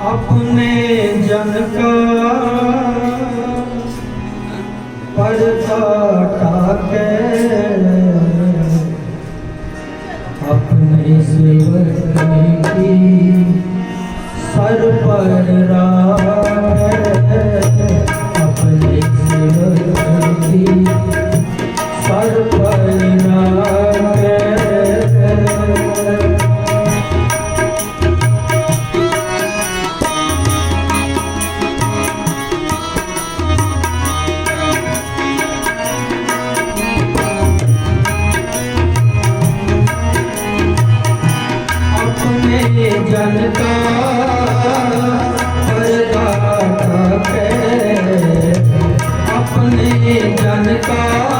ਆਪਣੇ ਜਨ ਕਾ ਪਰਦਾ ਟਾਕੇ ਜਨ ਕਾ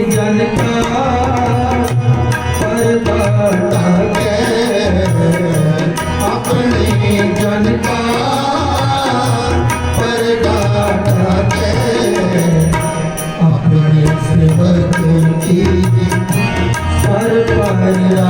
सर्वती सर्वरा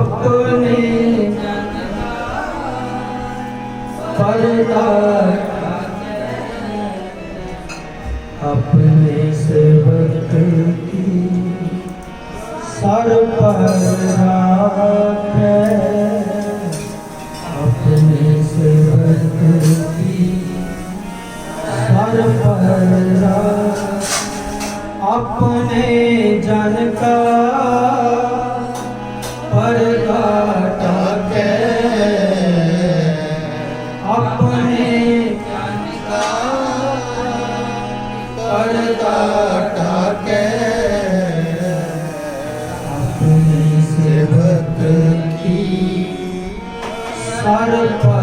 ਆਪਣੇ ਪਰਦਾ ਆਪਣੇ ਸੇਵਕ ਕੀ ਸਰ ਪਰ ਰਾਖੇ ਆਪਣੇ ਸੇਵਕ ਕੀ ਸਰ ਪਰਦਾ ਆਪਣੇ ਪਰਦਾ